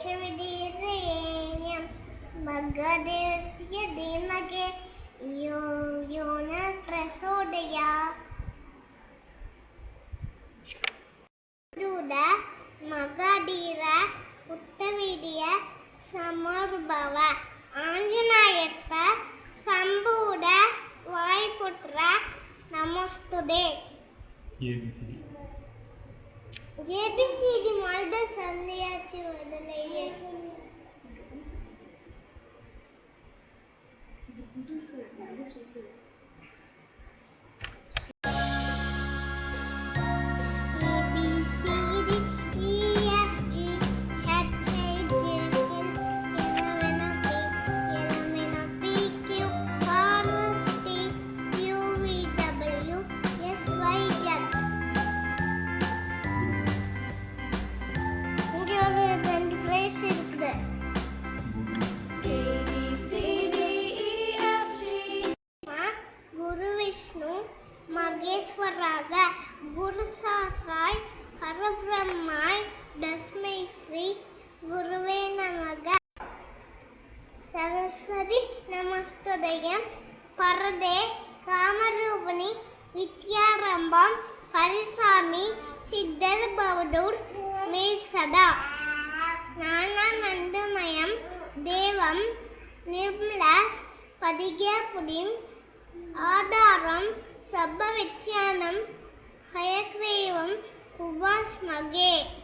शविदीर्येण्यं भगदेवस्य धीमगे यो यो न प्रचोदयात् दूद மகாதீர உத்தவீடிய சமர்பவ ஆஞ்சநாயப்ப சம்பூட வாய்புற்ற நமஸ்துதே ஏபிசிடி முதல்ல சொல்லியாச்சு முதல்ல 你就是男的，就是。மகேஸ்வராக குரு சாசாய் பரபிரம்மாய் தஸ்மை ஸ்ரீ குருவே நமக சரஸ்வதி நமஸ்துதயம். பரதே காமரூபிணி வித்யாரம்பம் பரிசாமி சித்தர் பவதூர் மே சதா ஞானானந்தமயம் தேவம் நிர்மல பதிகபுடிம் ஆ සබ්බ විද්‍යානම් හයග්‍රීවම් උවාස් මගේ.